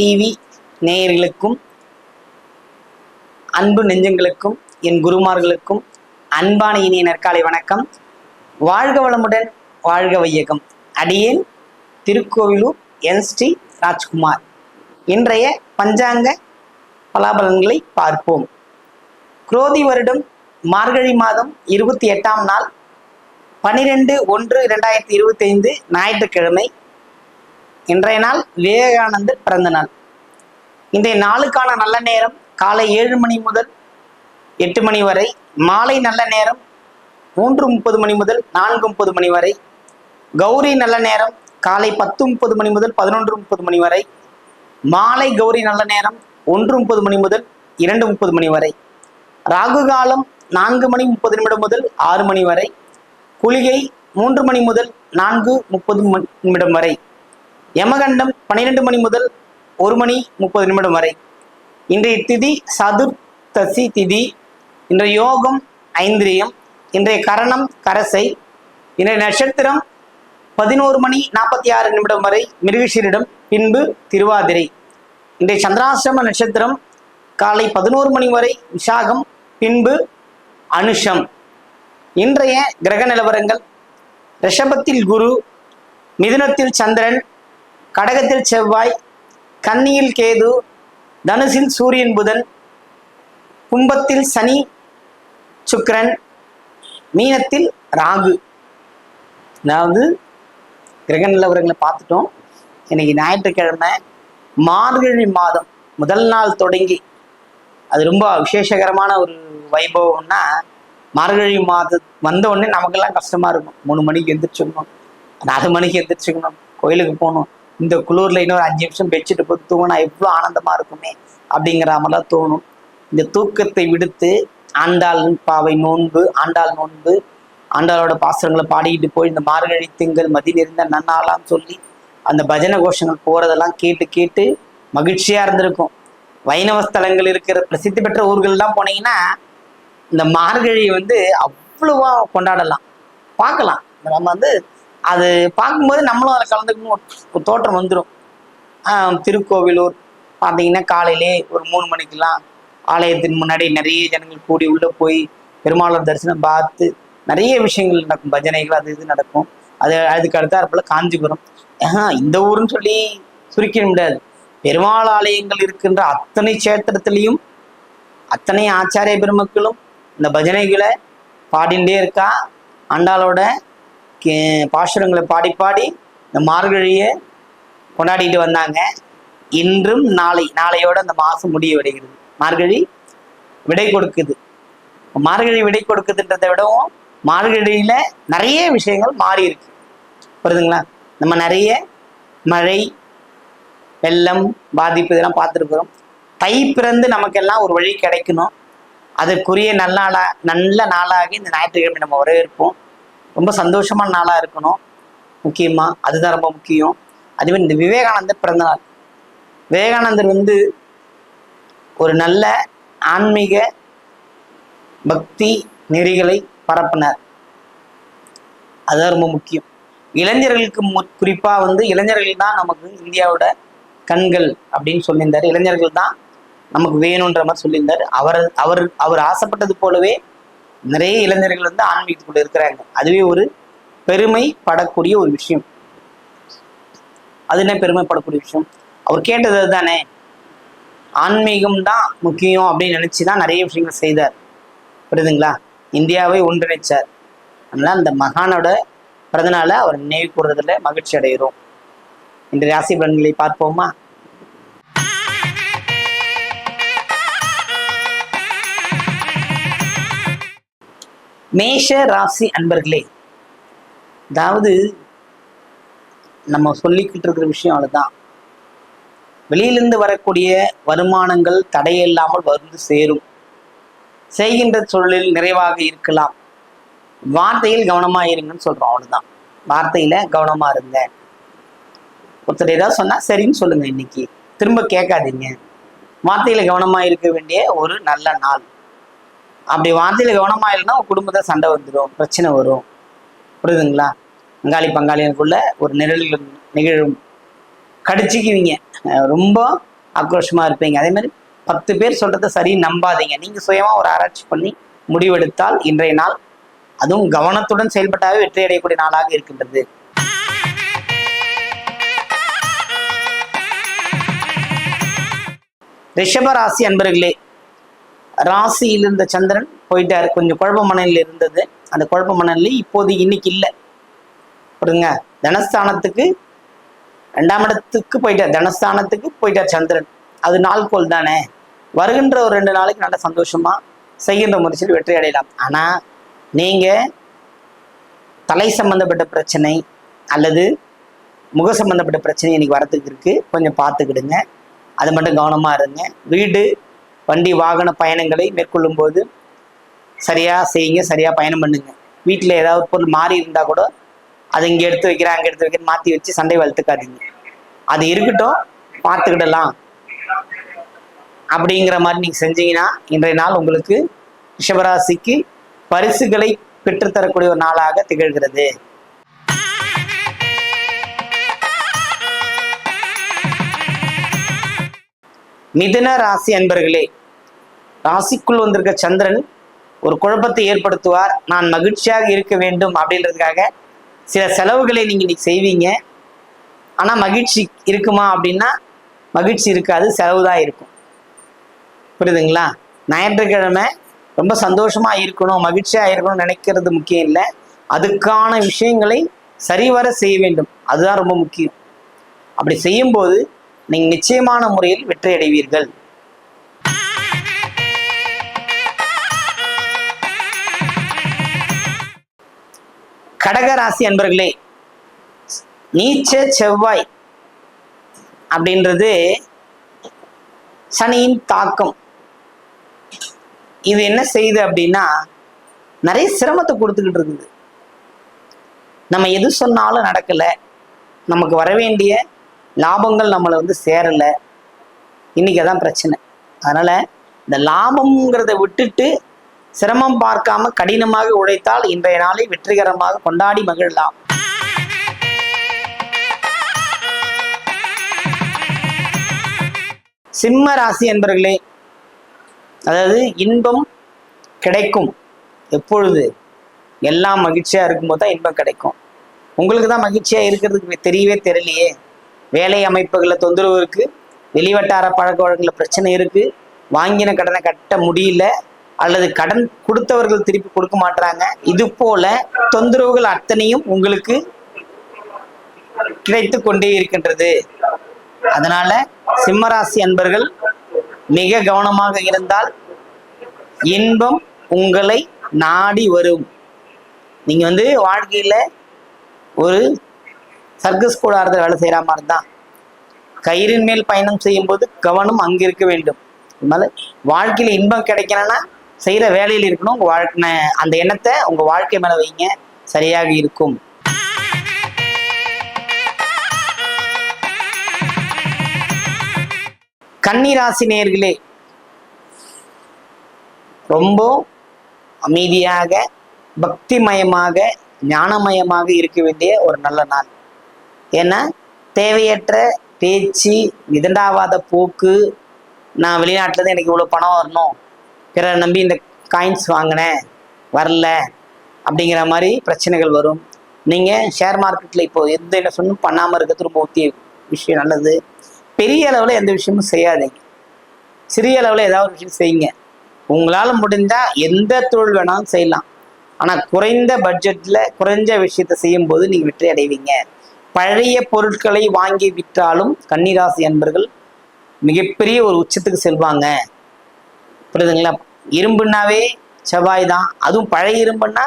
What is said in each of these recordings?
TV நேயர்களுக்கும் அன்பு நெஞ்சங்களுக்கும் என் குருமார்களுக்கும் அன்பான இனிய நற்காலை வணக்கம். வாழ்க வளமுடன் வாழ்க வையகம். அடியேன் திருக்கோவிலூர் என். ஸ்ரீ. ராஜ்குமார். இன்றைய பஞ்சாங்க பலாபலன்களை பார்ப்போம். குரோதி வருடம் மார்கழி மாதம் இருபத்தி எட்டாம் நாள் பனிரெண்டு ஒன்று இரண்டாயிரத்தி இருபத்தி ஐந்து ஞாயிற்றுக்கிழமை இன்றைய நாள் விவேகானந்தர் பிறந்த நாள். இன்றைய நாளுக்கான நல்ல நேரம் காலை ஏழு மணி முதல் எட்டு மணி வரை மாலை நல்ல நேரம் மூன்று முப்பது மணி முதல் நான்கு முப்பது மணி வரை கௌரி நல்ல நேரம் காலை பத்து முப்பது மணி முதல் பதினொன்று முப்பது மணி வரை மாலை கௌரி நல்ல நேரம் ஒன்று முப்பது மணி முதல் இரண்டு முப்பது மணி வரை ராகு காலம் நான்கு மணி முப்பது நிமிடம் முதல் ஆறு மணி வரை குளிகை மூன்று மணி முதல் நான்கு முப்பது நிமிடம் வரை. யமகண்டம் பன்னிரெண்டு மணி முதல் ஒரு மணி முப்பது நிமிடம் வரை. இன்றைய திதி சதுர்த்தசி திதி. இன்றைய யோகம் ஐந்திரியம். இன்றைய கரணம் கரசை. இன்றைய நட்சத்திரம் பதினோரு மணி நாற்பத்தி ஆறு நிமிடம் வரை மிருகஷீரிடம் பின்பு திருவாதிரை. இன்றைய சந்திராசிரம நட்சத்திரம் காலை பதினோரு மணி வரை விசாகம் பின்பு அனுஷம். இன்றைய கிரக நிலவரங்கள். ரிஷபத்தில் குரு மிதுனத்தில் சந்திரன் கடகத்தில் செவ்வாய் கன்னியில் கேது தனுசில் சூரியன் புதன் கும்பத்தில் சனி சுக்கரன் மீனத்தில் ராகு. அதாவது கிரக நிலவரங்களை பார்த்துட்டோம். இன்னைக்கு ஞாயிற்றுக்கிழமை மார்கழி மாதம் முதல் நாள் தொடங்கி. அது ரொம்ப விசேஷகரமான ஒரு வைபவம்னா மார்கழி மாதம் வந்த உடனே நமக்கெல்லாம் கஷ்டமா இருக்கும். மூணு மணிக்கு எந்திரிச்சுக்கணும் நாலு மணிக்கு எந்திரிச்சுக்கணும் கோயிலுக்கு போகணும். இந்த குளூர்ல இன்னொரு அஞ்சு நிமிஷம் பெட்ஷீட் போட்டு தூங்கினா எவ்வளோ ஆனந்தமா இருக்குமே அப்படிங்கிற மாதிரிலாம் தோணும். இந்த தூக்கத்தை விடுத்து ஆண்டாள் பாவை நோன்பு ஆண்டாள் நோன்பு ஆண்டாளோட பாசுரங்களை பாடிக்கிட்டு போய் இந்த மார்கழி திங்கள் மதி நிறைந்த நன்னாலாம் சொல்லி அந்த பஜனை கோஷங்கள் போகிறதெல்லாம் கேட்டு கேட்டு மகிழ்ச்சியாக இருந்திருக்கும். வைணவ ஸ்தலங்கள் இருக்கிற பிரசித்தி பெற்ற ஊர்கள்லாம் போனீங்கன்னா இந்த மார்கழி வந்து அவ்வளவா கொண்டாடலாம். பார்க்கலாம். நம்ம வந்து அது பார்க்கும்போது நம்மளும் அதில் கலந்துக்கணும் தோற்றம் வந்துடும் திருக்கோவிலூர் பார்த்தீங்கன்னா காலையிலே ஒரு மூணு மணிக்கெல்லாம் ஆலயத்தின் முன்னாடி நிறைய ஜனங்கள் கூடி உள்ளே போய் பெருமாளர் தரிசனம் பார்த்து நிறைய விஷயங்கள் நடக்கும். பஜனைகள் அது இது நடக்கும். அது அதுக்கு அடுத்தாற்போல காஞ்சிபுரம். ஆஹா இந்த ஊருன்னு சொல்லி சுருக்கிட முடியாது. பெருமாள் ஆலயங்கள் இருக்கின்ற அத்தனை கஷேத்திரத்திலையும் அத்தனை ஆச்சாரிய பெருமக்களும் இந்த பஜனைகளை பாடிண்டே இருக்கா. ஆண்டாளோட பாசுரங்களை பாடி பாடி இந்த மார்கழியை கொண்டாடிட்டு வந்தாங்க. இன்றும் நாளை நாளையோட அந்த மாதம் முடிய விடுகிறது. மார்கழி விடை கொடுக்குது. மார்கழி விடை கொடுக்குதுன்றதை விடவும் மார்கழியில் நிறைய விஷயங்கள் மாறி இருக்கு. புரியுதுங்களா? நம்ம நிறைய மழை வெள்ளம் பாதிப்பு இதெல்லாம் பார்த்துருக்குறோம். தை பிறந்து நமக்கெல்லாம் ஒரு வழி கிடைக்கணும். அதற்குரிய நல்ல நாளாக நல்ல நாளாகி இந்த ஞாயிற்றுக்கிழமை நம்ம வரவேற்போம். ரொம்ப சந்தோஷமான நாளா இருக்கணும். முக்கியமா அதுதான் ரொம்ப முக்கியம். அதுவே இந்த விவேகானந்தர் பிறந்தநாள் விவேகானந்தர் வந்து ஒரு நல்ல ஆன்மீக பக்தி நெறிகளை பரப்பினார். அதுதான் ரொம்ப முக்கியம். இளைஞர்களுக்கு மு- குறிப்பா வந்து இளைஞர்கள் தான் நமக்கு இந்தியாவோட கண்கள் அப்படின்னு சொல்லியிருந்தார். இளைஞர்கள் தான் நமக்கு வேணுன்ற மாதிரி சொல்லியிருந்தார். அவர் அவர் அவர் ஆசைப்பட்டது போலவே நிறைய இளைஞர்கள் வந்து ஆன்மீகத்துக்குள்ள இருக்கிறாங்க. அதுவே ஒரு பெருமைப்படக்கூடிய ஒரு விஷயம். அது என்ன பெருமைப்படக்கூடிய விஷயம்? அவர் கேட்டது அதுதானே. ஆன்மீகம் தான் முக்கியம் அப்படின்னு நினைச்சு தான் நிறைய விஷயங்கள் செய்தார். புரியுதுங்களா? இந்தியாவை ஒன்றிணைச்சார். அதனால அந்த மகானோட பிறந்தநாளை அவர் நினைவு கூறுறதுல மகிழ்ச்சி அடைகிறோம். இந்த ராசி பலன்களை பார்ப்போமா? மேஷ ராசி அன்பர்களே அதாவது நம்ம சொல்லிக்கிட்டு இருக்கிற விஷயம் அதுதான் வெளியிலிருந்து வரக்கூடிய வருமானங்கள் தடையில்லாமல் வந்து சேரும். செய்கின்ற சூழலில் நிறைவாக இருக்கலாம். வார்த்தையில் கவனமாக இருங்கன்னு சொல்றோம் அவ்வளோதான் வார்த்தையில கவனமா இருங்க. ஒருத்தர் ஏதாவது சொன்னா சரின்னு சொல்லுங்க இன்னைக்கு. திரும்ப கேட்காதீங்க. வார்த்தையில கவனமா இருக்க வேண்டிய ஒரு நல்ல நாள். அப்படி வார்த்தையில கவனமா இல்லைன்னா குடும்பத்தை சண்டை வந்துடும் பிரச்சனை வரும். புரியுதுங்களா? பங்காளி பங்காளிகளுக்குள்ள ஒரு நிழல் நிகழும். கடிச்சிக்குவீங்க. ரொம்ப ஆக்ரோஷமா இருப்பீங்க. அதே மாதிரி பத்து பேர் சொல்றத சரி நம்பாதீங்க. நீங்க சுயமா ஒரு ஆராய்ச்சி பண்ணி முடிவெடுத்தால் இன்றைய நாள் அதுவும் கவனத்துடன் செயல்பட்டாவே வெற்றி அடையக்கூடிய நாளாக இருக்கின்றது. ரிஷபராசி அன்பர்களே ராசியில் இருந்த சந்திரன் போயிட்டாரு. கொஞ்சம் குழப்ப மணலில் இருந்தது. அந்த குழப்ப மணலில் இப்போது இன்னைக்கு இல்லை. புரியுங்க தனஸ்தானத்துக்கு ரெண்டாம் இடத்துக்கு போயிட்டார். தனஸ்தானத்துக்கு போயிட்டார் சந்திரன். அது நாள்கோள் தானே. வருகின்ற ஒரு ரெண்டு நாளைக்கு நல்ல சந்தோஷமா செய்கின்ற முயற்சியில் வெற்றி அடையலாம். ஆனா நீங்க தலை சம்பந்தப்பட்ட பிரச்சனை அல்லது முக சம்பந்தப்பட்ட பிரச்சனை இன்னைக்கு வரத்துக்கு இருக்கு. கொஞ்சம் பார்த்துக்கிடுங்க. அது மட்டும் கவனமா இருங்க. வீடு வண்டி வாகன பயணங்களை மேற்கொள்ளும் போது சரியாக செய்யுங்க சரியாக பயணம் பண்ணுங்க. வீட்டில் ஏதாவது பொருள் மாறி இருந்தால் கூட அதை இங்கே எடுத்து வைக்கிறேன் அங்கே எடுத்து வைக்கிறேன் மாற்றி வச்சு சண்டை வளர்த்துக்காதீங்க. அது இருக்கட்டும் பார்த்துக்கிடலாம். அப்படிங்கிற மாதிரி நீங்கள் செஞ்சீங்கன்னா இன்றைய நாள் உங்களுக்கு ரிஷபராசிக்கு பரிசுகளை பெற்றுத்தரக்கூடிய ஒரு நாளாக திகழ்கிறது. மிதுன ராசி அன்பர்களே ராசிக்குள் வந்திருக்க சந்திரன் ஒரு குழப்பத்தை ஏற்படுத்துவார். நான் மகிழ்ச்சியாக இருக்க வேண்டும் அப்படின்றதுக்காக சில செலவுகளை நீங்க இன்னைக்கு செய்வீங்க. ஆனா மகிழ்ச்சி இருக்குமா அப்படின்னா மகிழ்ச்சி இருக்காது செலவு தான் இருக்கும். புரியுதுங்களா? ஞாயிற்றுக்கிழமை ரொம்ப சந்தோஷமா இருக்கணும் மகிழ்ச்சியா இருக்கணும்னு நினைக்கிறது முக்கியம் இல்லை. அதுக்கான விஷயங்களை சரிவர செய்ய வேண்டும். அதுதான் ரொம்ப முக்கியம். அப்படி செய்யும்போது நீங்கள் நிச்சயமான முறையில் வெற்றி அடைவீர்கள். கடகராசி அன்பர்களே நீச்ச செவ்வாய் அப்படின்றது சனியின் தாக்கம். இது என்ன செய்யுது அப்படின்னா நிறைய சிரமத்தை கொடுத்துக்கிட்டு இருக்குது. நம்ம எது சொன்னாலும் நடக்கலை. நமக்கு வர வேண்டிய லாபங்கள் நம்மளை வந்து சேரலை. இன்னைக்கு அதான் பிரச்சனை. அதனால இந்த லாபம்ங்கிறத விட்டுட்டு சிரமம் பார்க்காம கடினமாக உழைத்தால் இன்றைய நாளை வெற்றிகரமாக கொண்டாடி மகிழலாம். சிம்ம ராசி என்பர்களே அதாவது இன்பம் கிடைக்கும். எப்பொழுது? எல்லாம் மகிழ்ச்சியா இருக்கும்போது தான் இன்பம் கிடைக்கும். உங்களுக்கு தான் மகிழ்ச்சியா இருக்கிறதுக்கு தெரியவே தெரியலையே. வேலை அமைப்புகளில் தொந்தரவு இருக்கு. வெளிவட்டார பழக்க வழக்கில் பிரச்சனை இருக்கு. வாங்கின கடனை கட்ட முடியல. அல்லது கடன் கொடுத்தவர்கள் திருப்பி கொடுக்க மாட்டாங்க இது போல தொந்தரவுகள் அத்தனையும் உங்களுக்கு கிடைத்து கொண்டே இருக்கின்றது. அதனால சிம்மராசி அன்பர்கள் மிக கவனமாக இருந்தால் இன்பம் உங்களை நாடி வரும். நீங்க வந்து வாழ்க்கையில ஒரு சர்க்கஸ் கூடாரத்தில் வேலை செய்யற மாதிரி தான் கயிறின் மேல் பயணம் செய்யும் போது கவனம் அங்க இருக்க வேண்டும். அதனால வாழ்க்கையில இன்பம் கிடைக்கணும்னா செய்யற வேலையில் இருக்கணும். உங்க வாழ்க்கை அந்த எண்ணத்தை உங்க வாழ்க்கை மேல வைங்க. சரியாக இருக்கும். கன்னிராசி நேர்களே ரொம்ப அமைதியாக பக்திமயமாக ஞானமயமாக இருக்க வேண்டிய ஒரு நல்ல நாள். ஏன்னா தேவையற்ற பேச்சு விதண்டாவாத போக்கு நான் வெளிநாட்டிலேருந்து எனக்கு இவ்வளோ பணம் வரணும். பிறரை நம்பி இந்த காயின்ஸ் வாங்கினேன் வரல அப்படிங்கிற மாதிரி பிரச்சனைகள் வரும். நீங்கள் ஷேர் மார்க்கெட்டில் இப்போ எந்த இடம் சொன்னும் பண்ணாமல் இருக்கிறது ரொம்ப ஒத்திய விஷயம் நல்லது. பெரிய அளவில் எந்த விஷயமும் செய்யாதீங்க. சிறிய அளவில் ஏதாவது ஒரு விஷயம் செய்யுங்க. உங்களால் முடிஞ்சால் எந்த தொழில் வேணாலும் செய்யலாம். ஆனால் குறைந்த பட்ஜெட்டில் குறைஞ்ச விஷயத்தை செய்யும்போது நீங்கள் வெற்றி அடைவீங்க. பழைய பொருட்களை வாங்கி விற்றாலும் கன்னிராசி அன்பர்கள் மிகப்பெரிய ஒரு உச்சத்துக்கு செல்வாங்க. புரியுதுங்களா? இரும்புனாவே செவ்வாய் தான். அதுவும் பழைய இரும்புன்னா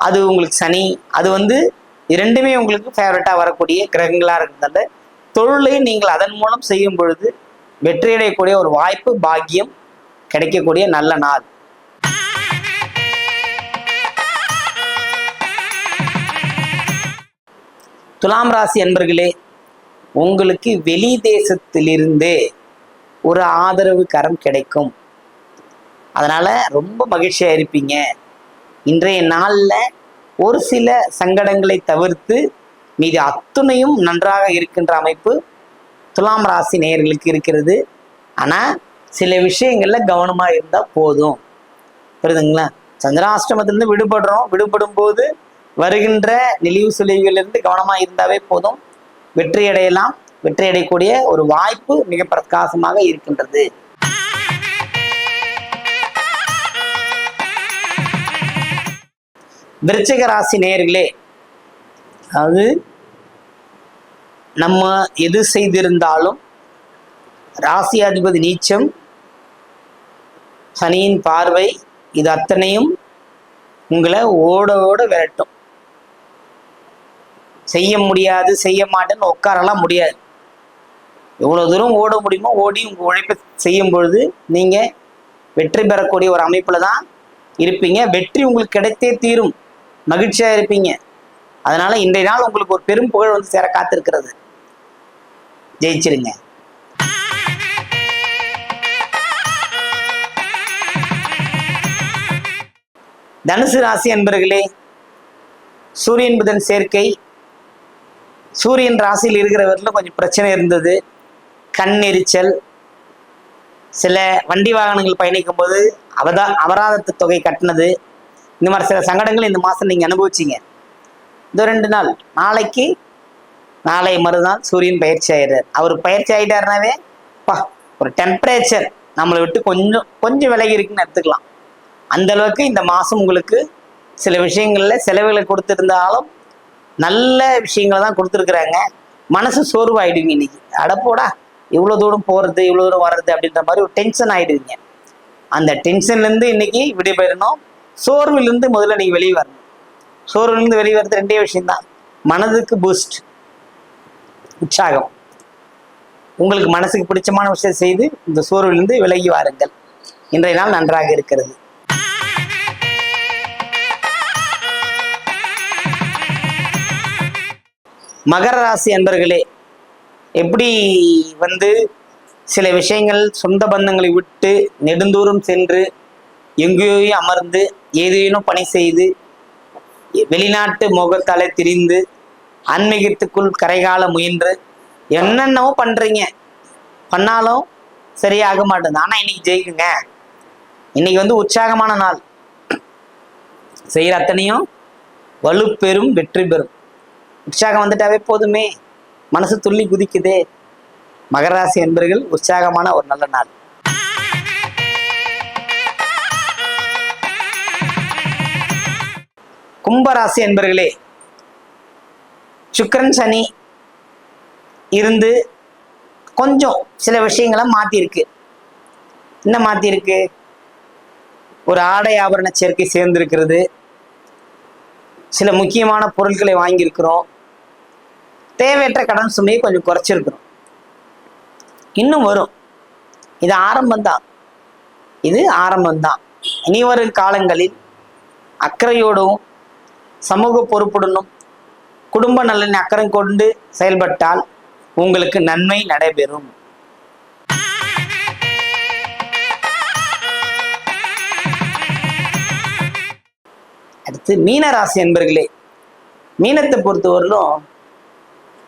அது உங்களுக்கு சனி. அது வந்து இரண்டுமே உங்களுக்கு ஃபேவரட்டாக வரக்கூடிய கிரகங்களாக இருக்கிறதால தொழிலை நீங்கள் அதன் மூலம் செய்யும் பொழுது வெற்றியடையக்கூடிய ஒரு வாய்ப்பு பாக்கியம் கிடைக்கக்கூடிய நல்ல நாள். துலாம் ராசி அன்பர்களே உங்களுக்கு வெளி தேசத்திலிருந்து ஒரு ஆதரவு கரம் கிடைக்கும். அதனால ரொம்ப மகிழ்ச்சியா இருப்பீங்க. இன்றைய நாள்ல ஒரு சில சங்கடங்களை தவிர்த்து மீது அத்துணையும் நன்றாக இருக்கின்ற அமைப்பு துலாம் ராசி நேயர்களுக்கு இருக்கிறது. ஆனா சில விஷயங்கள்ல கவனமா இருந்தா போதும். புரியுதுங்களா? சந்திராஷ்டமத்திலிருந்து விடுபடுறோம். விடுபடும் போது வருகின்ற நெளிவு சுழிவுகளிலிருந்து கவனமா இருந்தாவே போதும். வெற்றி அடையலாம் வெற்றி அடையக்கூடிய ஒரு வாய்ப்பு மிக பிரகாசமாக இருக்கின்றது. விருச்சிக ராசி நேர்களே அதாவது நம்ம எது செய்திருந்தாலும் ராசி அதிபதி நீச்சம் சனியின் பார்வை இது அத்தனையும் உங்களை ஓட ஓட விரட்டும். செய்ய முடியாது செய்ய மாட்டேன்னு உட்காரலாம் முடியாது. எவ்வளோ தூரம் ஓட முடியுமோ ஓடி உங்கள் உழைப்பை செய்யும் பொழுது நீங்கள் வெற்றி பெறக்கூடிய ஒரு அமைப்பில் தான் இருப்பீங்க. வெற்றி உங்களுக்கு கிடைத்தே தீரும். மகிழ்ச்சியாக இருப்பீங்க. அதனால இன்றைய நாள் உங்களுக்கு ஒரு பெரும் புகழ் வந்து சேர காத்திருக்கிறது. ஜெயிச்சிருங்க. தனுசு ராசி அன்பர்களே சூரியன் புதன் சேர்க்கை. சூரியன் ராசியில் இருக்கிறவரில் கொஞ்சம் பிரச்சனை இருந்தது. கண் எரிச்சல். சில வண்டி வாகனங்கள் பயணிக்கும் போது அவதா அபராதத்து தொகை கட்டினது. இந்த மாதிரி சில சங்கடங்கள் இந்த மாதம் நீங்கள் அனுபவிச்சீங்க. இந்த ரெண்டு நாள் நாளைக்கு நாளை மறுநாள் சூரியன் பயிற்சி ஆயிடுறார். அவர் பயிற்சி ஆயிட்டாருனாவே பா ஒரு டெம்பரேச்சர் நம்மளை விட்டு கொஞ்சம் கொஞ்சம் விலகி இருக்குன்னு எடுத்துக்கலாம். அந்த அளவுக்கு இந்த மாதம் உங்களுக்கு சில விஷயங்களில் செலவுகளை கொடுத்துருந்தாலும் நல்ல விஷயங்களை தான் கொடுத்துருக்குறாங்க. மனசு சோர்வாயிடுவீங்க இன்னைக்கு. அடப்போடா இவ்வளோ தூரம் போகிறது இவ்வளோ தூரம் வர்றது அப்படின்ற மாதிரி ஒரு டென்ஷன் ஆயிடுவீங்க. அந்த டென்ஷன்லேருந்து இன்னைக்கு விடைபெறணும். சோர்விலிருந்து முதல்ல நீங்கள் வெளியே வரணும். சோர்விலிருந்து வெளியே வர்றது ரெண்டே விஷயம்தான். மனதுக்கு பூஸ்ட் உற்சாகம். உங்களுக்கு மனசுக்கு பிடிச்சமான விஷயம் செய்து இந்த சோர்விலிருந்து விலகி வாருங்கள். இன்றைய நாள் நன்றாக இருக்கிறது. மகர ராசி அன்பர்களே எப்படி வந்து சில விஷயங்கள் சொந்த பந்தங்களை விட்டு நெடுந்தூரம் சென்று எங்கேயோ அமர்ந்து ஏதேனும் பணி செய்து வெளிநாட்டு முகத்தாலே திரிந்து ஆன்மீகத்துக்குள் கரைகால முயன்று என்னென்னவோ பண்றீங்க. பண்ணாலும் சரியாக மாட்டேங்குது. ஆனா இன்னைக்கு ஜெயிக்குங்க. இன்னைக்கு வந்து உற்சாகமான நாள். செய்யற அத்தனையும் வலுப்பெறும் வெற்றி பெறும். உற்சாகம் வந்துட்டாவே போதுமே. மனசு துள்ளி குதிக்குதே. மகராசி என்பர்கள் உற்சாகமான ஒரு நல்ல நாள். கும்பராசி என்பர்களே சுக்கிரன் சனி இருந்து கொஞ்சம் சில விஷயங்களை மாற்றிருக்கு என்ன மாற்றிருக்கு ஒரு ஆடை ஆபரண சேர்க்கை சேர்ந்திருக்கிறது. சில முக்கியமான பொருட்களை வாங்கியிருக்கிறோம். தேவையற்ற கடன் சுமையை கொஞ்சம் குறைச்சிருக்கிறோம். இன்னும் வரும். இது ஆரம்பம்தான். இது ஆரம்பம்தான். இனி வரும் காலங்களில் அக்கறையோடும் சமூக பொறுப்புடனும் குடும்ப நலனை அக்கறை கொண்டு செயல்பட்டால் உங்களுக்கு நன்மை நடைபெறும். அடுத்து மீனராசி என்பர்களே மீனத்தை பொறுத்தவரையிலும்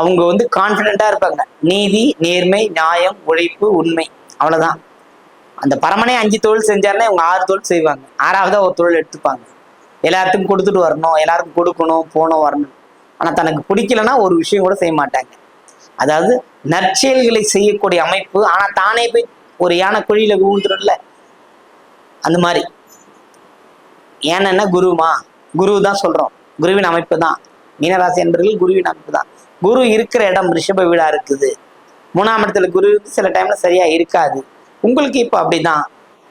அவங்க வந்து கான்ஃபிடெண்ட்டாக இருப்பாங்க. நீதி நேர்மை நியாயம் உழைப்பு உண்மை அவ்வளவுதான். அந்த பரமனே அஞ்சு தொழில் செஞ்சாருன்னா இவங்க ஆறு தொழில் செய்வாங்க. ஆறாவதா ஒரு தொழில் எடுத்துப்பாங்க. எல்லாத்துக்கும் கொடுத்துட்டு வரணும் எல்லாருக்கும் கொடுக்கணும் போகணும் வரணும். ஆனா தனக்கு பிடிக்கலன்னா ஒரு விஷயம் கூட செய்ய மாட்டாங்க. அதாவது நற்செயல்களை செய்யக்கூடிய அமைப்பு ஆனா தானே போய் ஒரு யானை குழியில விழுந்துடும்ல அந்த மாதிரி. ஏன்னா குருமா. குரு தான் சொல்றோம். குருவின் அமைப்பு தான். மீனராசி என்பர்கள் குருவின் அமைப்பு தான். குரு இருக்கிற இடம் ரிஷப வீடா இருக்குது. மூணாம் இடத்துல குரு சில டைம்ல சரியா இருக்காது. உங்களுக்கு இப்போ அப்படிதான்.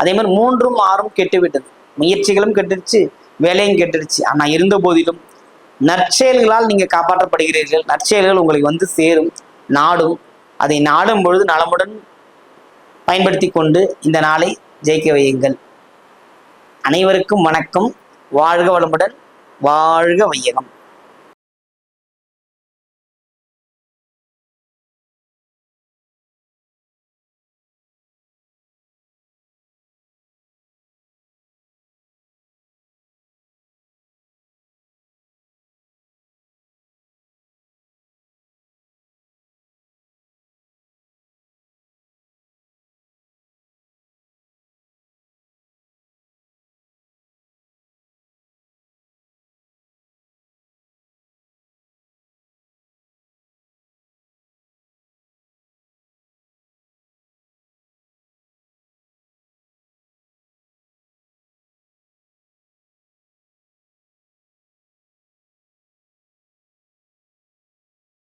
அதே மாதிரி மூன்றும் ஆறும் கெட்டு விட்டது முயற்சிகளும் கெட்டுருச்சு வேலையும் கெட்டுருச்சு ஆனா இருந்த போதிலும் நற்செயல்களால் நீங்க காப்பாற்றப்படுகிறீர்கள். நற்செயல்கள் உங்களுக்கு வந்து சேரும் நாடும். அதை நாடும் பொழுது நலமுடன் பயன்படுத்தி கொண்டு இந்த நாளை ஜெயிக்க வையுங்கள். அனைவருக்கும் வணக்கம். வாழ்க வளமுடன் வாழ்க வையகம்.